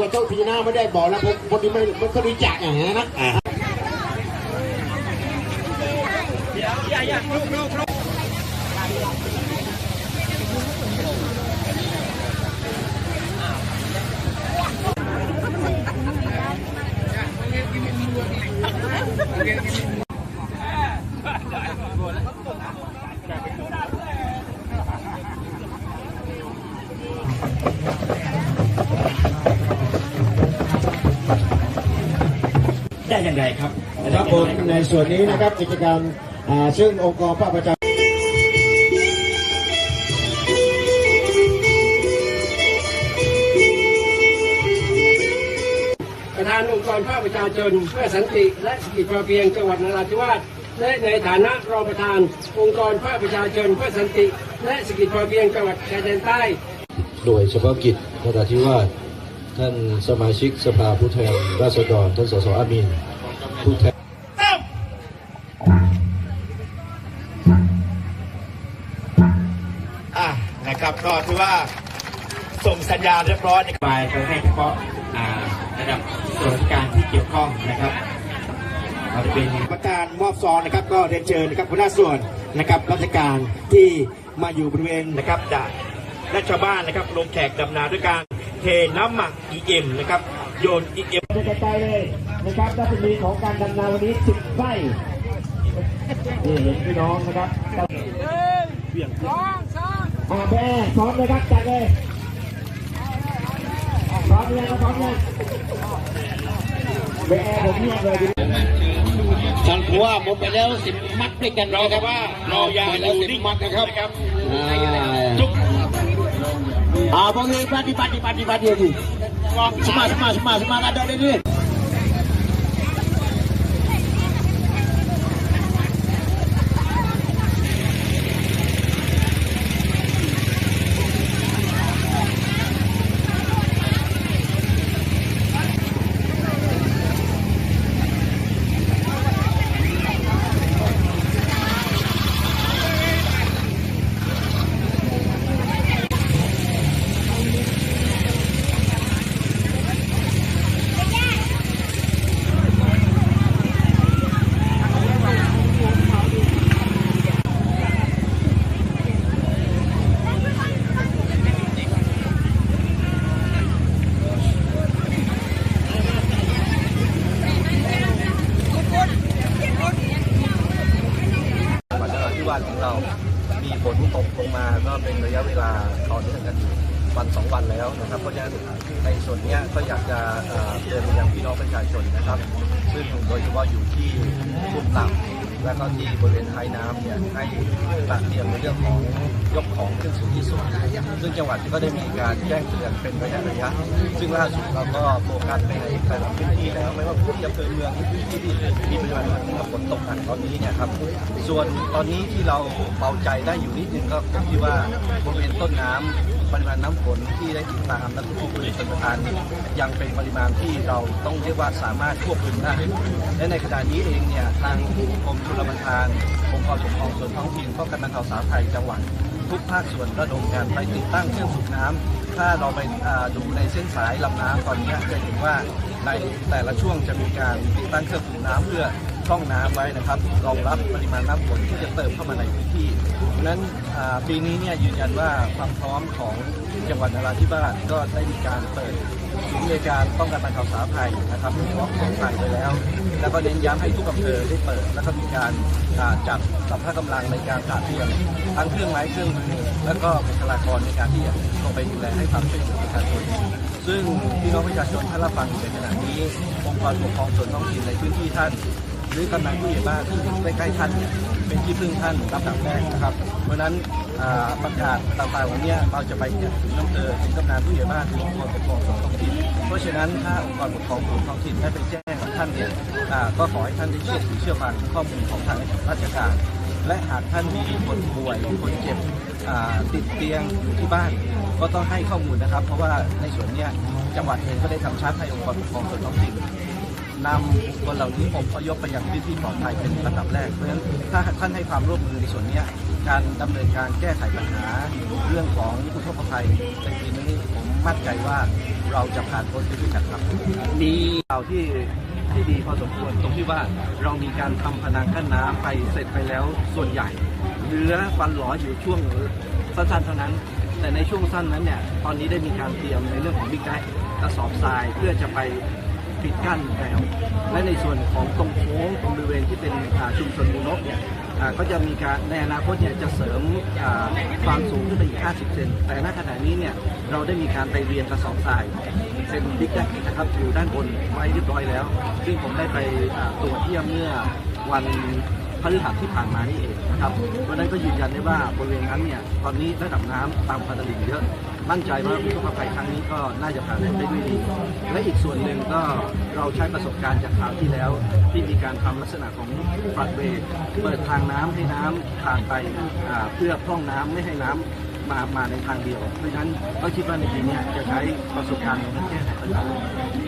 กับเจ้าทีนาไม่ได้บอกแล้วผมคนที่ไม่ไม่เคยรู้จักอย่างนี้นะ อ่าได้อย่างไรครับครับผมในส่วนนี้นะครับกิจกรรมอ่าซึ่งองค์กรภาคประชาประธานองค์กรภาคประชาชนเพื่อสันติและเศรษฐกิจพอเพียงจังหวัดนราธิวาสและในฐานะรองประธานองค์กรภาคประชาชนเพื่อสันติ และเศรษฐกิจพอเพียงจังหวัดชายแดนใต้หน่วยเฉพาะกิจนราธิวาสท่านสมาชิกสภาผู้แทนราษฎรท่านสสอามิน ผู้แทนอะนะครับก็ถือว่าส่งสัญญาณเรียบร้อยนะครับไปไปให้เฉพาะอ่าระดับส่วนราชการที่เกี่ยวข้องนะครับเราเป็นประการมอบซองนะครับ ก็เรียนเชิญนะครับหัวหน้าส่วนนะครับราชการที่มาอยู่บริเวณนะครับจากและชาวบ้านนะครับลงแขกดำนาด้วยการเทน้ำหมัก EM นะครับ โยน EM จะไปเลยนะครับรัศมีของการดำนาวันนี้สิบไร่นี่เห็นพี่น้องนะครับมาแม่พร้อมเลยครับจัดเลยพร้อมยังพร้อมยังแม่ผมเงียบเลยดิท่านผู้ว่าหมดไปแล้วสิบมัดด้วยกันเรานะคแต่รับว่าเราเรายังไปแล้วสิบมัดนะครับนะครับจุกอ่าพวกนี้ปฏิบัติปฏิบัติเดี๋ยว นี้สมาสมาสมาสมา ada ada ni จังหวัดนราธิวาสของเรา มีฝนตกลงมาก็เป็นระยะเวลาต่อเนื่อง กันอยู่วันสองวันแล้วนะครับเพราะฉะนั้นในส่วนนี้ก็อยากจะเอ่อเตือนไปยังพี่น้องประชาชนนะครับซึ่งโดยเฉพาะอยู่ที่ลุ่มต่ำ และก็ที่บริเวณท้ายน้ำเนี่ยให้ตัดเตรียมในเรื่องของยกของขึ้นสู่ที่สูงซึ่งจังหวัดก็ได้มีการแจ้งเตือนเป็นระยะระยะ ซึ่งล่าสุดเราก็โฟกัสไปในแต่ละพื้นที่แล้วไม่ว่าพื้นที่อำเภอเมืองหรือพื้นที่ที่มีปริมาณฝนตกหนักตอนนี้เนี่ยครับ ส่วนตอนนี้ที่เราเบาใจได้อยู่นิดนึงก็ผมคิดว่าบริเวณต้นน้ำ ปริมาณน้ำฝนที่ได้ติดตามและควบคุมชนประทานเนี่ยยังเป็นปริมาณที่เราต้องเรียกว่าสามารถควบคุมได้ และในขณะนี้เองเนี่ยทางกรมชลประทานองค์กรปกครองส่วนท้องถิ่นป้องกันบรรเทาสาธารณภัยจังหวัดทุกภาคส่วนระดมกันไปติดตั้งเครื่องสูบน้ำถ้าเราไปดูในเส้นสายลำน้ำตอนนี้จะเห็นว่าในแต่ละช่วงจะมีการติดตั้งเครื่องสูบน้ำเพื่อ ช่องน้ำไว้นะครับรองรับปริมาณน้ำฝนที่จะเติมเข้ามาในพื้นที่เพราะฉะนั้นปีนี้เนี่ยยืนยันว่าความพร้อมของจังหวัดนราธิวาสก็ได้มีการเปิดศูนย์บริการป้องกันบรรเทาสารภัยนะครับพร้อมของไทยไปแล้ว แล้วก็เน้นย้ำให้ทุกอำเภอได้เปิด แล้วก็มีการจัดสัมภาระกำลังในการตราเตรียมทั้งเครื่องไม้เครื่องมือแล้วก็บุคลากรในการที่จะลงไปดูแลให้ความช่วยเหลือประชาชนซึ่งพี่น้องประชาชนถ้ารับฟังในขณะนี้องค์กรปกครองส่วนท้องถิ่นในพื้นที่ท่าน หรือกำนันผู้ใหญ่บ้านที่อยู่ใกล้ๆท่านเนี่ยเป็นที่พึ่งท่านรับดับแรกนะครับ เพราะนั้นประกาศต่างๆวันนี้เราจะไปเนี่ยถึงอำเภอถึงกำนันผู้ใหญ่บ้านถึงองค์กรปกครองส่วนท้องถิ่นเพราะฉะนั้นถ้าองค์กรปกครองส่วนท้องถิ่นได้ไปแจ้งกับท่านเนี่ยก็ขอให้ท่านได้เชื่อถือเชื่อฟังข้อมูลของทางราชการ และหากท่านมีคนป่วยคนเจ็บติดเตียงอยู่ที่บ้านก็ต้องให้ข้อมูลนะครับ เพราะว่าในส่วนเนี้ยจังหวัดเองก็ได้ทำชัดให้องค์กรปกครองส่วนท้องถิ่น นำคนเหล่านี้อพยพไปยังพื้นที่ปลอดภัยเป็นลำดับแรก เพราะฉะนั้นถ้าท่านให้ความร่วมมือในส่วนนี้การดำเนินการแก้ไขปัญหาเรื่องของอุทกภัยในปีนี้ผมมั่นใจว่าเราจะผ่านพ้นไปด้วยกันครับมีข่าวที่ที่ดีพอสมควรตรงที่ว่าเรามีการทำพนังกั้นน้ำไปเสร็จไปแล้วส่วนใหญ่เหลือฟันหลออยู่ช่วงสั้นๆเท่านั้น แต่ในช่วงสั้นนั้นเนี่ยตอนนี้ได้มีการเตรียมในเรื่องของบิ๊กไดกระสอบทรายเพื่อจะไป ปิดกั้นแล้วและในส่วนของตรงโค้งตรงบริเวณที่เป็นชุมชนมูนกเนี่ยก็จะมีการในอนาคตเนี่ยจะเสริมความสูงขึ้นไปอีก 50 เซน แต่ณขณะนี้เนี่ยเราได้มีการไปเรียนกระสอบทรายเซนบิ๊กไดนะครับอยู่ด้านบนไว้เรียบร้อยแล้ว ซึ่งผมได้ไปตรวจเยี่ยมเมื่อวัน พฤหัสที่ผ่านมานี่เองนะครับเพราะนั้นก็ยืนยันได้ว่าบริเวณนั้นเนี่ยตอนนี้ระดับน้ำตามพันตลิ่งเยอะมั่นใจว่าอุทกภัยครั้งนี้ก็น่าจะผ่านได้ด้วยดี และอีกส่วนหนึ่งก็เราใช้ประสบการณ์จากคราวที่แล้ว ที่มีการทำลักษณะของฝัดเวย์เปิดทางน้ำให้น้ำผ่านไปเพื่อพร่องน้ำไม่ให้น้ำ มามาในทางเดียว เพราะฉะนั้นก็คิดว่าในปีนี้จะใช้ประสบการณ์ในการแก้ไขปัญหา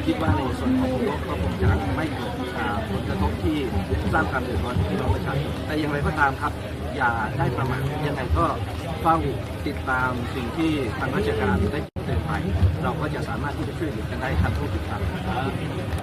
คิดว่าในส่วนของผลกระทบก็คงจะไม่เกิดผลกระทบที่สร้างความเดือดร้อนให้พี่น้องประชาชนแต่อย่างไรก็ตามครับ อย่าได้ประมาทยังไงก็เฝ้าติดตามสิ่งที่ทางราชการได้เตือนไป เราก็จะสามารถที่จะช่วยเหลือกันได้ทันท่วงทีครับ